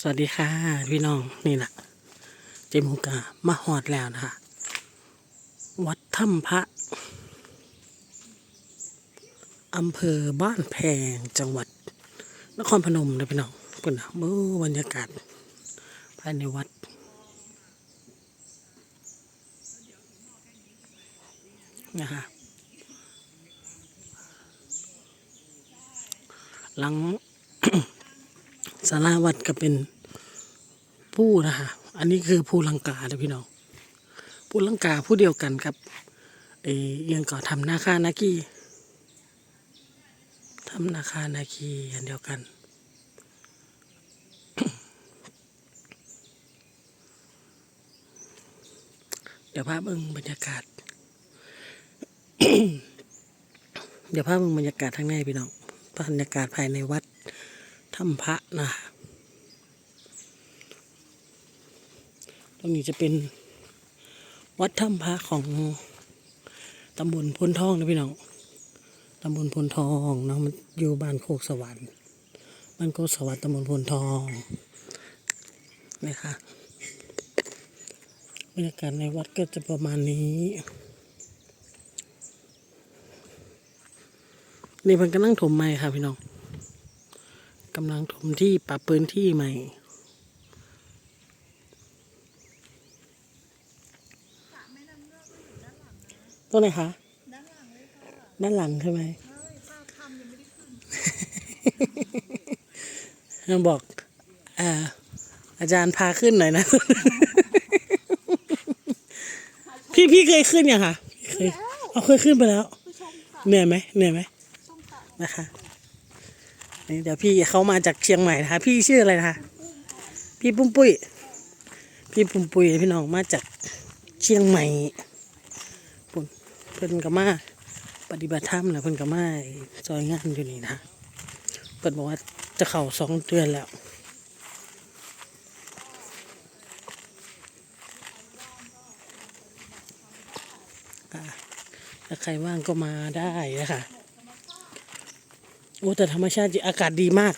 สวัสดีค่ะพี่น้องนี่แหละเจมูกามาหอดแล้วนะคะ วัดถ้ำพระอำเภอบ้านแพงจังหวัด นครพนมนะพี่น้องเพื่อนเมื่อบรรยากาศภายในวัด นะคะหลังาราวัดก็เป็นผู้นะคะอันนี้คือผู้ลังกานะพี่น้องผู้ลังกาผู้เดียวกันครับเออยังก่อทำนาคานาคีทำนาคานาคีอันเดียวกันเดี๋ยวภาพเบิ่งบรรยากาศ เดี๋ยวภาพเบิ่งบรรยากาศทางในพี่น้องบรรยากาศภายในวัดถ้ำพระนะต รงนี้จะเป็นวัดถ้ำพระของตำบลพลทองนะพี่น้องตำบลพลทองเนาะมันอยู่บ้านโคกสวรรค์บ้านโคกสวรรค์ตำบลพลทองนี่ค่ะบรรยากาศในวัดก็จะประมาณนี้นี่เพิ่นกำลังถมใหม่ค่ะพี่น้องกำลังถมที่ปรับพื้นที่ใหม่ รงไหนคะด้านหลังใช่ไหมยังบอกอ่าอาจารย์พาขึ้นหน่อยนะ พี่พี่เคยขึ้นยังคะเคยเอาเคยขึ้นไปแล้ว เหนื่อยไหมเหนื่อยไหมนะคะนี่เดี๋ยวพี่เขามาจากเชียงใหม่นะคะ พี่ชื่ออะไรนะคะ พี่ปุ้มปุ้ย พี่ปุ้มปุ้ยพี่น้องมาจากเชียงใหม่ปุ่น เพิ่นก็มาปฏิบัติธรรมแล้วเพิ่นก็มาจอยงานอยู่นี่นะเพิ่นบอกว่าจะเข้าสองเดือนแล้วค่ะถ้าใครว่างก็มาได้นะคะโอ้แต่ธรรมชาติอากาศดีมาก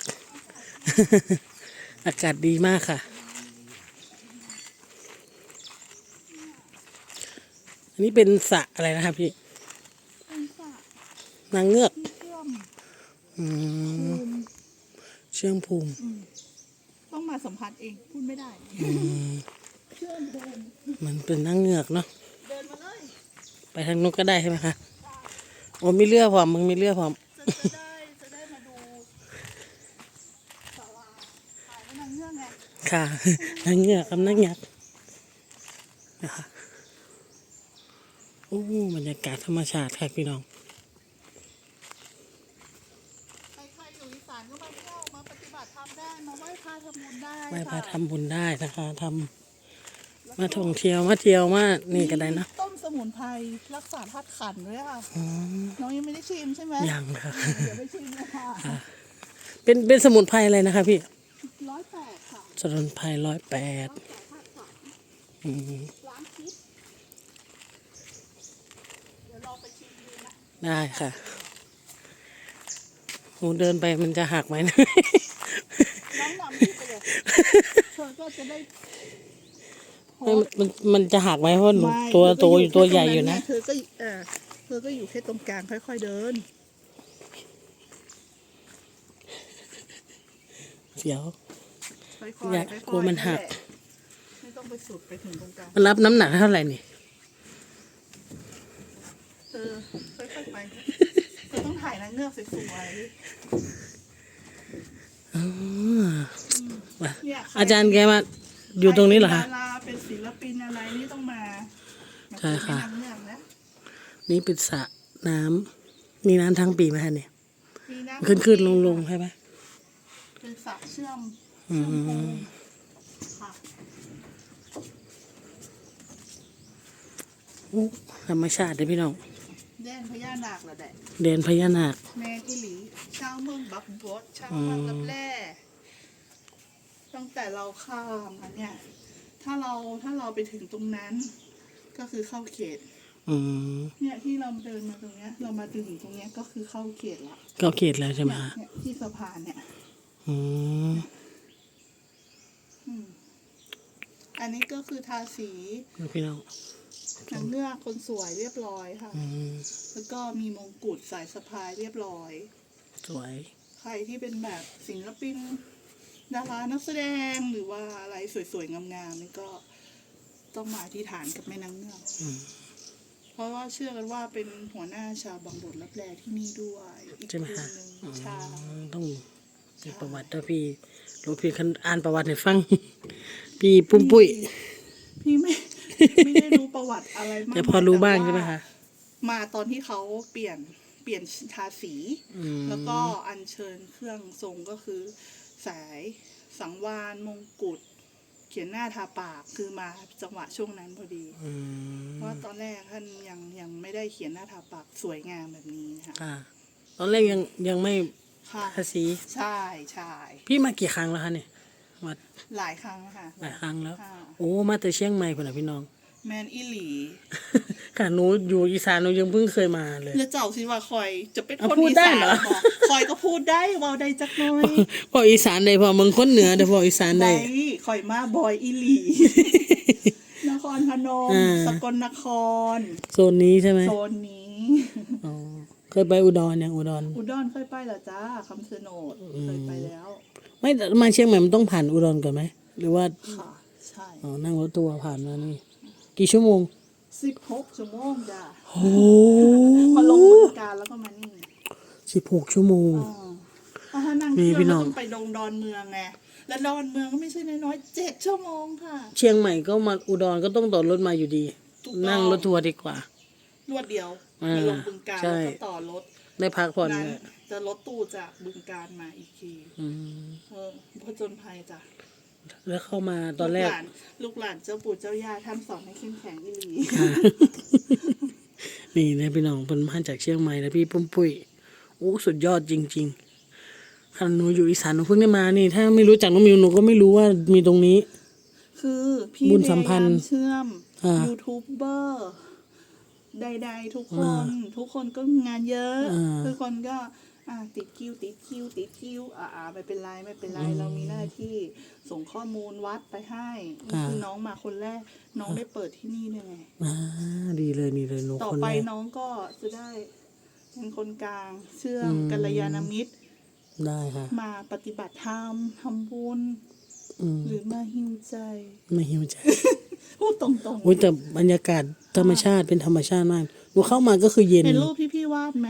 อากาศดีมากค่ะ อันนี้เป็นสระอะไรนะครับพี่เป็นสระนางเงือกที่เชื่อมอืมภูมิเชื่องภูมิต้องมาสัมผัสเองพูดไม่ได้ อืมเชื่อมภูมิมันเป็นนางเงือกเนาะเดินมาเลยไปทางนู้นก็ได้ใช่ไหมคะโอ้มีเรือพร้อมมึงมีเรือพร้อมจะจะได้จะได้มาดูศาลาถ่ายไว้นางเงือกไงค่ะนางเงือกกับนางยักษ์นะคะโอ้บรรยากาศธรรมชาติค่ะพี่น้องใครๆอยู่อีสานก็มาเที่ยวมาปฏิบัติธรรมได้มาไหว้พระทำบุญได้ไหว้พระค่ะทำบุญได้นะคะทำมาท่องเที่ยวมาเที่ยวมานี่ก็ได้นะต้มสมุนไพรรักษาธาตุขันธ์ด้วยค่ะ อืมน้องยังไม่ได้ชิมใช่ไหมยังค่ะ เดี๋ยวไปชิมเลยค่ะเป็นเป็นสมุนไพรอะไรนะคะพี่ร้อยแปดค่ะสมุนไพรร้อยแปด รักษาธาตุขันธ์ อืม ล้างพิษเดี๋ยวลอง ไปชิมดูนะได้ค่ะโหเดินไปมันจะหักไหมนะน้องนำพี่ไปเลยเธอก็จะได้มันมันมันจะหักไหมเพราะหนูไม่ตัวเธอก็ตัวอยู่ตัวแค่ใหญ่ตรงอยู่นั้นะนไงเธอก็เออเธอก็อยู่แค่ตรงกลางค่อย ๆเดิน เสียว ค่อยๆอยากค่อยๆกลัวมันหักแหละไม่ต้องไปสุดไปถึงตรงกลาง มันรับน้ำหนักเท่าไหร่นี่เธ อค่อยๆไปเธอต้องถ่ายนางเงือกสวยอ๋อว่ะๆเนี่ยใคอาจารย์แกมา อยู่ตรงนี้เหรอคะใป็ดาราเป็นศิลปินอะไรนี่ต้องมามาใช่ค่ะเป็นนางเงือกนะนี่เป็นสระน้ำมีน้ำทั้งปีไหมคะเนี่ย มีน้ำขึ้นขึ้นลงลงใช่ไหมเป็นสระเชื่อมอืเชื่อมภูมมิค่ะโอ้ธรรมชาติเลยพี่น้อง แดนพญานาคเหรอแดดเดนพญานาค แมนอิหลีชาวเมืองบักบดชาวเมืองลับแร่ตั้งแต่เราข้ามมาเนี่ย ถ้าเราถ้าเราไปถึงตรงนั้น ก็คือเข้าเขตอืมเนี่ยที่เราเดินมาตรงเนี้ย เรามาถึงตรงเนี้ยก็คือเข้าเขตละก็เขตแล้วใช่ไหมเนี่ยคะเนี่ยที่สะพานเนี่ยอืมอันนี้ก็คือทาสี พี่น้อง นางเงือกคนสวยเรียบร้อยค่ะ อืมแล้วก็มีมงกุฎสายสะพายเรียบร้อย สวย ใครที่เป็นแบบศิลปินดารานักแสดงหรือว่าอะไรสวยๆงามๆนี่ก็ต้องมาที่ฐานกับแม่นางเงือกอืม เพราะว่าเชื่อกันว่าเป็นหัวหน้าชาวบางบทรับแลที่นี่ด้วยอีกใช่ไหมคืคะนหนึ่งอืมใช่ต้องมีประวัติถ้าพี่รู้พี่คันอ่านประวัติให้ฟัง พี่ปุ้มปุ้ยพี่ไม่ ไม่ได้รู้ประวัติอะไรมากแต่พอรู้บ้างแต่ว่ใช่ไหมคะมาตอนที่เขาเปลี่ยนเปลี่ยนทาสีอืมแล้วก็อัญเชิญเครื่องทรงก็คือ สายสังวานมงกุฎเขียนหน้าทาปากคือมาจังหวะช่วงนั้นพอดีอืมเพราะว่าตอนแรกท่านยังยังไม่ได้เขียนหน้าทาปากสวยงามแบบนี้ค่ะค่ะตอนแรกยังยังไม่ค่ะภาษีใช่ใช่พี่มากี่ครั้งแล้วคะเนี่ย มาหลายครั้งแล้วค่ะ หลายครั้งแล้ว ค่ะ โอ้มาแต่เชียงใหม่คนน่ะพี่น้อง แมนอีหลีค่ะหนูอยู่อีสานหนูยังเพิ่งเคยมาเลย แล้วเจ้าสิว่าคอยจะเป็นอะคนพูดอีได้สานเหรอ บอกคอยก็พูดได้เว่าได้จักหน่อยพออีสานได้พอมึงคนเหนือเดี๋ยวพออีสานได้ได้คอยมาบอยอีหลี นครพนมอ่า สกลนคร โซนนี้ใช่ไหมโซนนี้ อ๋อเคยไปอุดรยังอุดร อุดรเคยไปเหรอจ้าคำชะโนดเคยไปแล้ว ไม่แต่มาเชียงใหม่มันต้องผ่านอุดรก่อนไหม หรือว่าค่ะใช่อ๋อนั่งรถทัวร์ผ่านมานี่ กี่ชั่วโมง สิบหกชั่วโมงจ้าโอ้พอลงบึงการแล้วก็มานี่สิบหกชั่วโมง อ๋อเพราะถ้านั่งมีเครื่องพี่น้ก็องต้องไปดงดอนเมืองไงและดอนเมืองก็ไม่ใช่น้อยๆเจ็ดชั่วโมงค่ะ เชียงใหม่ก็มาอุดรก็ต้องต่อรถมาอยู่ดี ถูกต้อง นั่งรถทัวร์ดีกว่า รวดเดียวอ่าไปลงบึงการใช่ แล้วก็ต่อรถได้พักผ่อนนั้นเลย จะรถตู้จากบึงการมาอีกทีอืมเออผจญภัยจ้ะแล้วเข้ามาตอนแรก ลูหลานลูกหลานเจ้าปู่เจ้าย่าท่านสอนให้เข้มแข็งอีหลีนี่นะพี่น้องเป็นมาจากเชียงใหม่นะพี่ปุ้มปุ้ยโอ้สุดยอดจริงๆขณะหนูอยู่อีสานหนูเพิ่งได้มานี่ ถ้าไม่รู้จักน้องมิวหนูก็ไม่รู้ว่ามีตรงนี้ คือพี่บุญสัมพันธ์พยายาเชื่อมอ่ายูทูบเบอร์ใดๆทุกคนทุกคนก็งานเยอะ อ่า ทุกคนก็ อ่าติดคิวติดคิวติดคิวอ่าอ่าไม่เป็นไรไม่เป็นไรเรามีหน้าที่ส่งข้อมูลวัดไปให้นี่คือน้องมาคนแรก น้องได้เปิดที่นี่เลยไงอ่าดีเลยนี่เลยหนูต่อคนไปแรกน้องก็จะได้เป็นคนกลางเชื่อมอืมกัลยาณมิตร ได้ค่ะ มาปฏิบัติธรรมทำบุญอืมหรือมาหิวใจ ไม่หิวใจพูดตรงโอ้ยแต่บรรยากาศธรรมชาติเป็นธรรมชาติมากหนูเข้ามาก็คือเย็นๆเห็นรูปที่พี่วาดไหม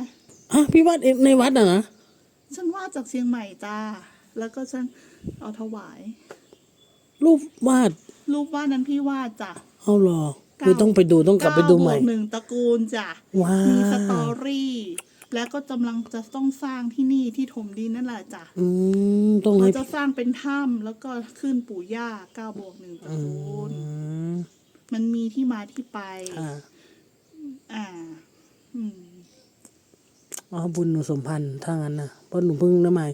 ฮะพี่วัดเองในวัดอะนะฉันวาดจากเชียงใหม่จ้า แล้วก็ฉันเอาถวาย รูปวาดรูปวาดนั้นพี่วาดจ้ะเอาเหรอคือต้องไปดูต้องกลับไปดูใหม่เก้าบวกหนึ่งตระกูลจ้ะว้ามีสตอวรี่ แล้วก็กำลังจะต้องสร้างที่นี่ที่ถมดินนั่นแหละจ้ะอืมต้องเราให้จะสร้างเป็นถ้ำแล้วก็ขึ้นปู่ย่าเก้าบวกหนึ่งตระกูลอืมมันมีที่มาที่ไป อ่า อ่า อืม อ๋อบุญหนูสมพันธ์ถ้างั้นนะเพราะหนูเพิ่งน้ำใหม่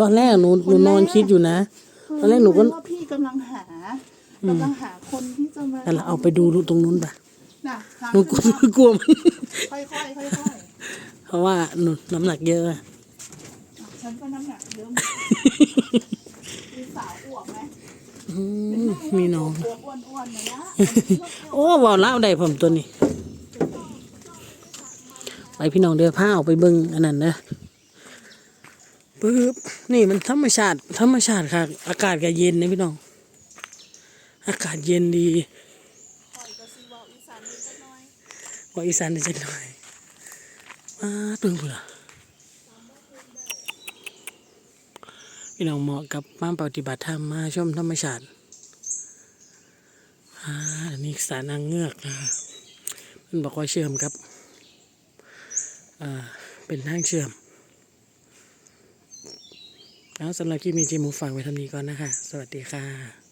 ตอนแรกหนูหนูนอนคิดอยู่นะ ตอนแรกหนูก็ ว่าพี่กำลังหากำลังหาคนที่จะมาแต่ละเอาไปดูตรงนู้นปะน่ะทางหนูกลัวขึ้นกลัวมันค่อยๆค่อยๆเพราะว่าหนูน้ำหนักเยอะอะอะฉันก็น้ำหนักเยอะเหมือนกันมีสาวอวบไหมอืมมีน้องอวบอ้วนๆหน่อยนะโอ้ว่าเล่าได้ผมตัวนี้ ไปพี่น้องเดือผ้าออกไปเบิ้งอันนั้นนะปึ๊บนี่มันธรรมชาติ ธรรมชาติค่ะ อากาศก็เย็นนะพี่น้อง อากาศเย็นดีคอยก็ซีบอกอีสานนิดหน่อยว่าอีสานได้จังหน่อยมาตึงพุ่นล่ะพี่น้องเหมาะกับมาปฏิบัติธรรมมาชมธรรมชาติอ่าอันนี้สารนางเงือกนะมันบอกว่าเชื่อมครับ เป็นทางเชื่อมแล้วสำหรับคลิปนี้จีมูฝากไว้ทำนี้ก่อนนะคะ สวัสดีค่ะ